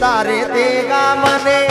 તારે દેગા ગામને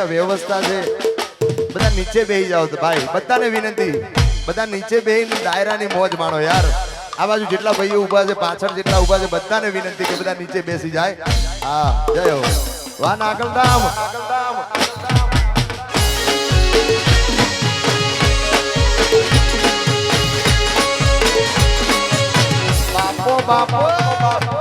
અહીંયા વ્યવસ્થા છે. બધા નીચે બેસી જાઓ ભાઈ, બધાને વિનંતી. બધા નીચે બેહીને ડાયરાની મોજ માણો યાર. આ બાજુ જેટલા ભાઈઓ ઊભા છે, પાછળ જેટલા ઊભા છે, બધાને વિનંતી કે બધા નીચે બેસી જાય. હા, જય હો. વાહ નાગલધામ બાપો બાપો બાપો.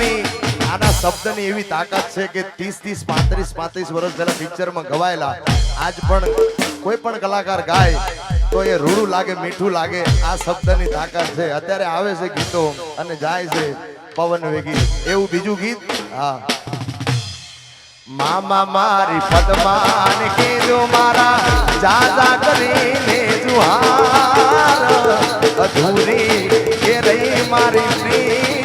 ગીતોની આના શબ્દની એવી તાકાત છે કે ત્રીસ ત્રીસ પાંત્રીસ પાંત્રીસ વર્ષ પહેલા પિક્ચરમાં ગવાયેલા. આજ પણ કોઈ પણ કલાકાર ગાય, તો એ રૂડું લાગે, મીઠું લાગે, આ શબ્દની તાકાત છે. અત્યારે આવે છે ગીતો અને જાય છે પવન વેગી. એવું બીજું ગીત? હા. મામા મારી પદમાન કીધું મારા, જાજા કરીને જુહાર. અધૂરી કે રહી મારી પ્રીતની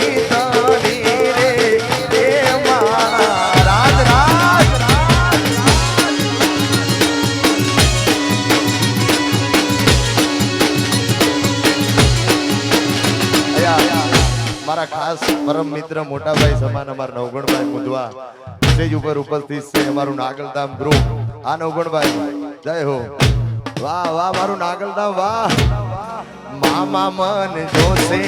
મિત્ર મોટાભાઈ સમાન અમારા નવગણભાઈ મુદવા સ્ટેજ ઉપર ઉપસ્થિત છે અમારું નાગલધામ ગ્રુપ આ નવગણભાઈ, જય હો. વાહ વાહ, મારું નાગલધામ, વાહ. મામા મન જોશે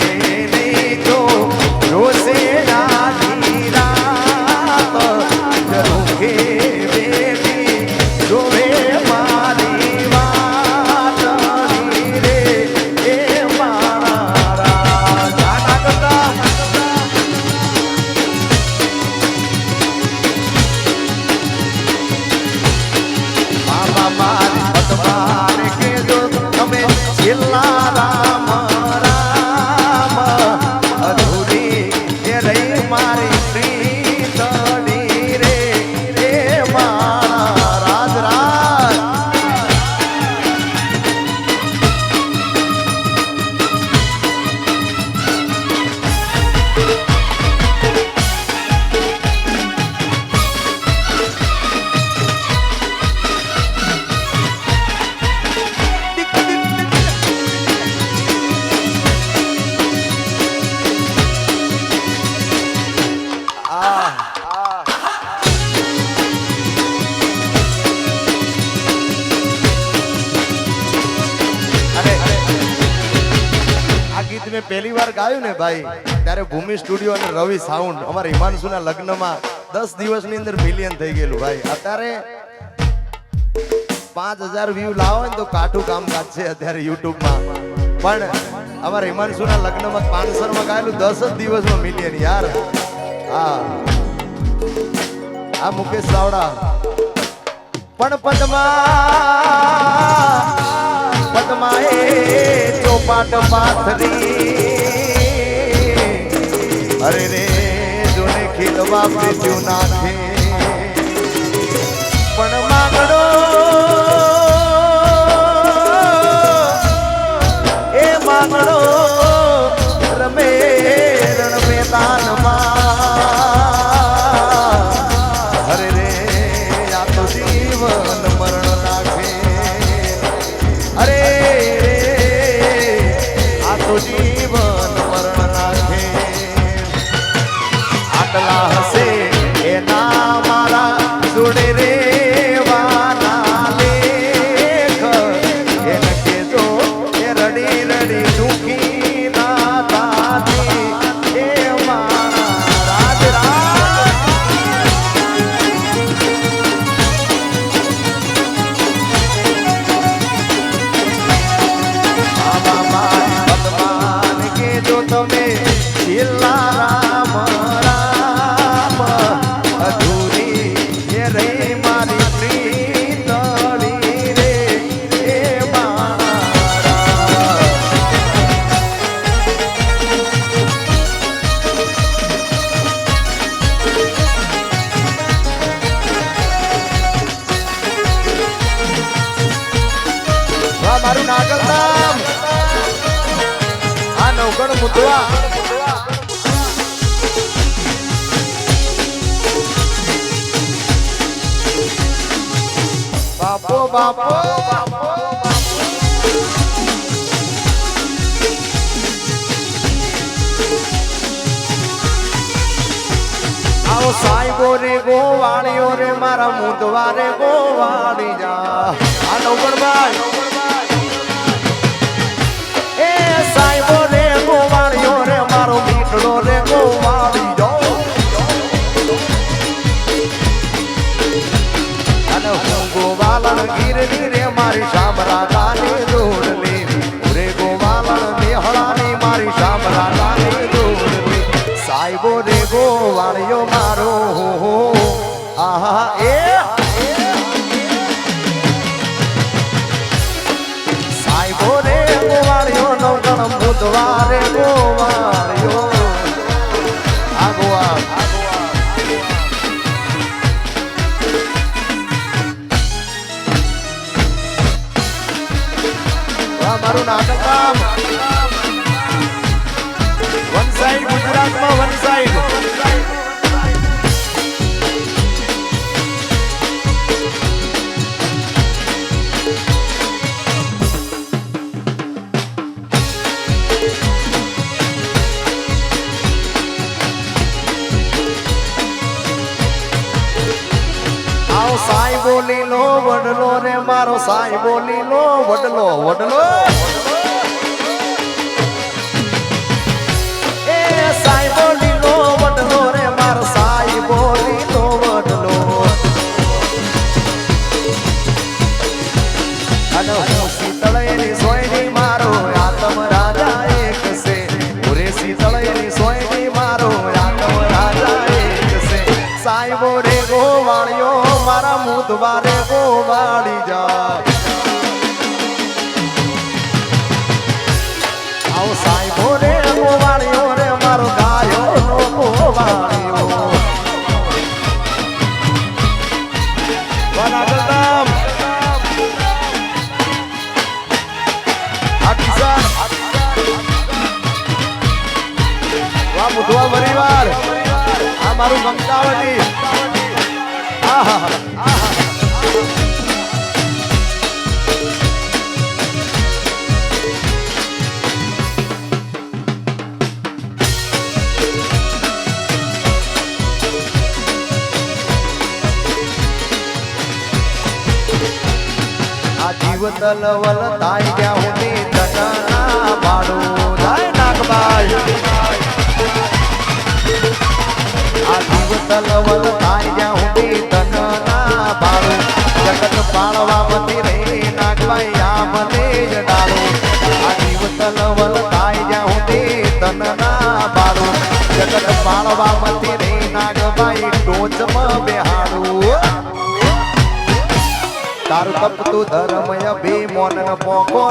પહેલી વાર ગાયું ને ભાઈ, ત્યારે ભૂમિ સ્ટુડિયો અને રવિ સાઉન્ડ અમારા હિમાંશુના લગ્નમાં દસ દિવસની અંદર મિલિયન થઈ ગયેલું ભાઈ. અત્યારે પાંચ હજાર વ્યૂ લાવો ને તો કાઠું કામકાજ છે અત્યારે યુટ્યુબમાં. પણ અમારા હિમાંશુના લગ્નમાં પાનસરમાં ગાયેલું દસ જ દિવસમાં મિલિયન યાર. હા. આ મુકેશ ચાવડા પણ પદ્મા, પદ્માએ ચોપાટ પાથરી. અરે રે જોને ખીલવા પેટ્યું નાખે. બાપો બાપો આવો સાહેબો રે ગોવાળીઓ રે, મારા મુદવા રે ગોવાળી જા. આ નવગણભાઈ. એ સાહેબો રે ગોવાળીઓ રે, મારો મીઠડો રે ગોવાળી ગોવાલણ ગીરની રે મારી દોડલી મારું નાટક કામ વન સાઈડ ગુજરાતમાં વન સાઈ બોલી લો, વડલો રે મારો, સાઈ બોલી લો, વડલો વડલો. સાહેબો રે ગોવાળિયો મારા મુદવારે ગોવાળી જા. મારું ગંગાવતી આહા આ જીવ તલવલ તાઈ ગયા હું ની તટના બાળું જાય નાગબા તલવલ થાય જ્યાં ના નાગભાઈ નાગભાઈ તારું તપતું ધર્મય બે મોન પોકો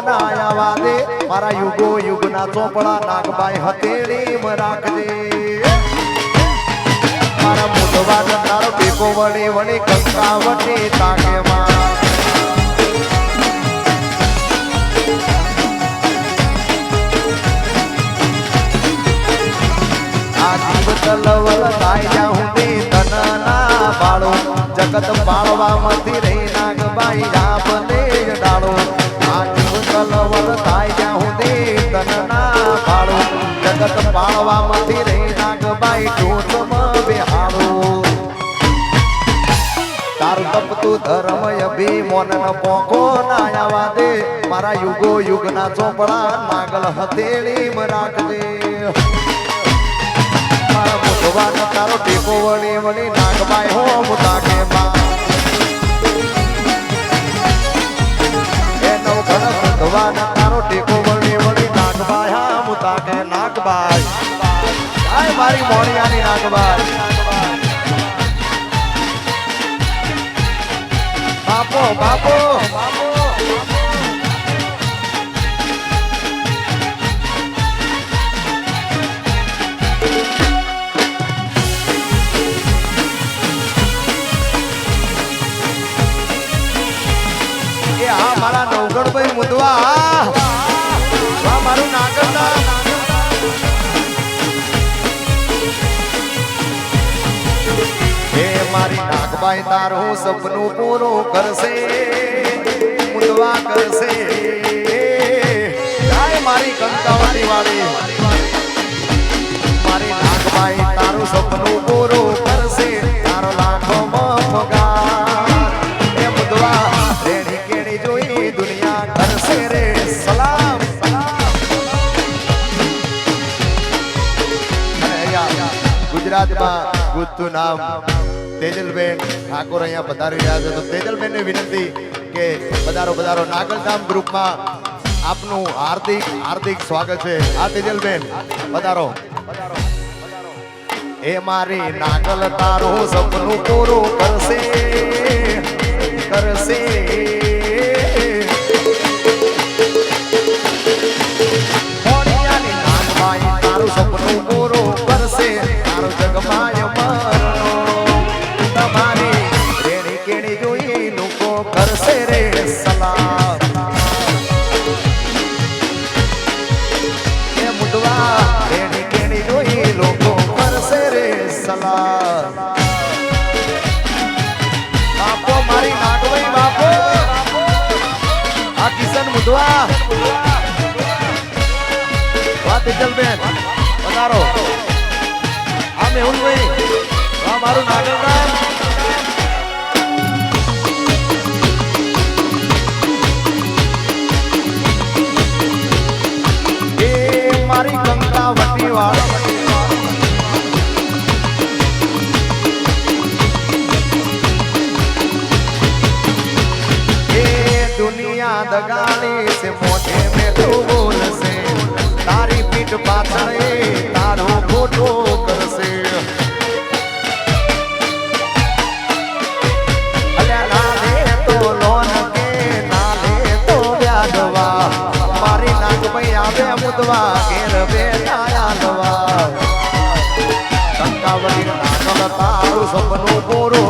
મારા યુગો યુગના ચોપડા નાગબાઈ હતેળી રાખજે. મોઢવા તારો ટેકો વળી વળી કંકાવટી તાકે માં આ જીવ તલવલ થાય જ્યાં તન ના બાળો. જગત પાળવામાંથી રહી નાગબાઈ આપને ડાળો. આ જીવ તલવલ થાય જ્યાં સુધી તન ના બાળો. જગત પાળવામાંથી રહી નાગબાઈ ટોચમાં તપતું ધર્મય બી પોકો ના આવા મારા યુગો યુગના ચોપડા નાગલ હથેળી રાખજે. મારા ભગવાન તારો ટેકો વળી વળી નાગબાઈ હો મુતાકે માં ભગવાન તારો ટેકો વળી વળી નાગબાઈ હા મુતાકે નાગબાઈ. આય મારી મોણિયાની નાગબાઈ. બાપો બાપો. મારા નવગણભાઈ મુદવા નાગબાઈ તારું સપનું પૂરું કરશે. મુદવા કરશે. જાય મારી કંકાવતી વાળી મારી નાગભાઈ, તારું સપનું પૂરું કરશે. તારો લાખો પગાર. એ મુદવા રેડી કેડી જોઈ દુનિયા કરશે રે. સલામ ગુજરાતમાં ગુત્તુ નામ. તેજલબેન ઠાકોર અહીંયા પધારી રહ્યા છે. તો તેજલબેનને વિનંતી કે પધારો પધારો. નાગલધામ ગ્રુપમાં આપનું હાર્દિક હાર્દિક સ્વાગત છે. આ તેજલબેન, પધારો. એ મારી નાગલ તારો સપનું પૂરું કરશે કરશે. મુદવા વાત ઇજલબેન પધારો આ મેહુલભાઈ આ મારું નાગરદાન એ મારી કંકાવટી વાળી દુનિયા દગાડી છે, મોઢે મેલું બોલશે તારી પીઠ પાછળ તારો ખોટો કરશે. મારી આવે મુદવા, ઘેર બેઠા તારું સપનું પૂરું